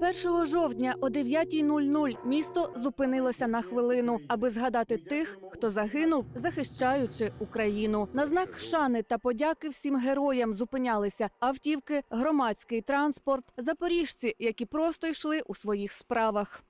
1 жовтня о 9.00 місто зупинилося на хвилину, аби згадати тих, хто загинув, захищаючи Україну. На знак шани та подяки всім героям зупинялися автівки, громадський транспорт, запоріжці, які просто йшли у своїх справах.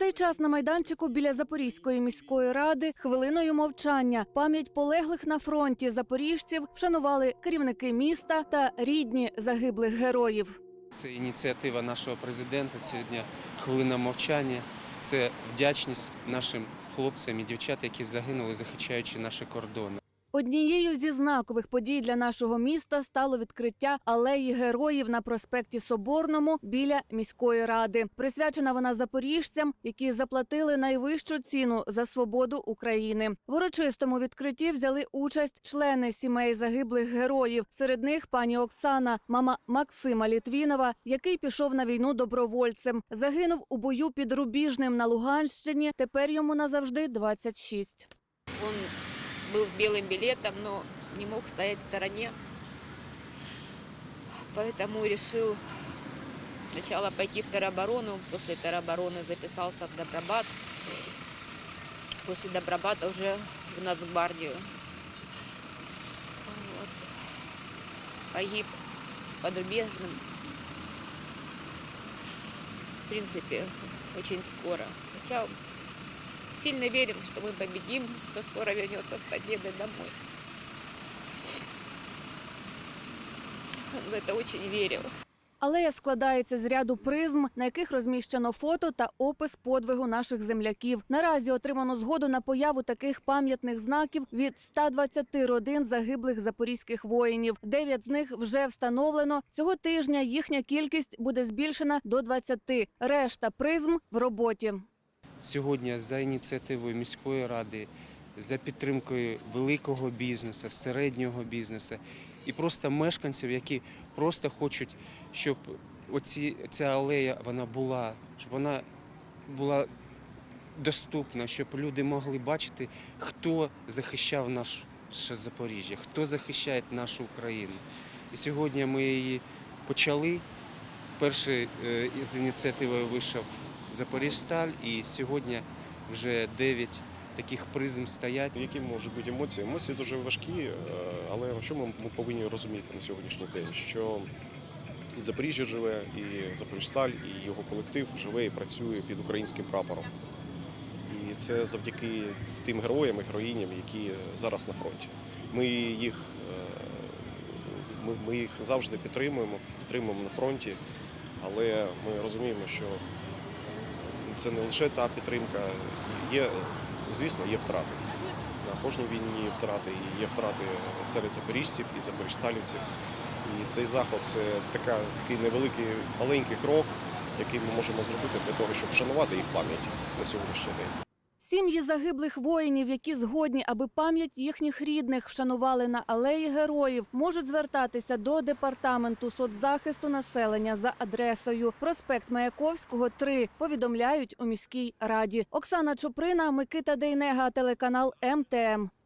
Цей час на майданчику біля Запорізької міської ради хвилиною мовчання. Пам'ять полеглих на фронті запоріжців вшанували керівники міста та рідні загиблих героїв. Це ініціатива нашого президента. Сьогодні хвилина мовчання. Це вдячність нашим хлопцям і дівчатам, які загинули, захищаючи наші кордони. Однією зі знакових подій для нашого міста стало відкриття алеї героїв на проспекті Соборному біля міської ради. Присвячена вона запоріжцям, які заплатили найвищу ціну за свободу України. В урочистому відкритті взяли участь члени сімей загиблих героїв. Серед них пані Оксана, мама Максима Літвінова, який пішов на війну добровольцем. Загинув у бою під Рубіжним на Луганщині. Тепер йому назавжди 26. Он был с белым билетом, но не мог стоять в стороне. Поэтому решил сначала пойти в тероборону. После теробороны записался в Добробат. После Добробата уже в Нацгвардию. Вот. Погиб под Рубежным. В принципе, очень скоро. Хотя сильно верил, что мы победим, что скоро вернется с победой домой. Он в это очень верил. Алея складається з ряду призм, на яких розміщено фото та опис подвигу наших земляків. Наразі отримано згоду на появу таких пам'ятних знаків від 120 родин загиблих запорізьких воїнів. Дев'ять з них вже встановлено. Цього тижня їхня кількість буде збільшена до 20. Решта призм в роботі. Сьогодні за ініціативою міської ради, за підтримкою великого бізнесу, середнього бізнесу і просто мешканців, які просто хочуть, щоб оці, ця алея вона була, щоб вона була доступна, щоб люди могли бачити, хто захищав наше Запоріжжя, хто захищає нашу Україну. І сьогодні ми її почали. Перший е, з ініціативою вийшов Запоріжсталь, і сьогодні вже 9 таких призм стоять. Які можуть бути емоції? Емоції дуже важкі, е, але що ми, повинні розуміти на сьогоднішній день? Що і Запоріжжя живе, і Запоріжсталь, і його колектив живе і працює під українським прапором. І це завдяки тим героям і героїням, які зараз на фронті. Ми їх, е, ми їх завжди підтримуємо, підтримуємо на фронті, але ми розуміємо, що це не лише та підтримка, є, звісно, є втрати. На кожній війні є втрати, і є втрати серед запоріжців і запоріжсталівців. І цей заход це така, такий невеликий маленький крок, який ми можемо зробити для того, щоб вшанувати їх пам'ять на сьогоднішній день. Сім'ї загиблих воїнів, які згодні, аби пам'ять їхніх рідних вшанували на алеї героїв, можуть звертатися до департаменту соцзахисту населення за адресою проспект Маяковського, 3, повідомляють у міській раді. Оксана Чуприна, Микита Дейнега, телеканал МТМ.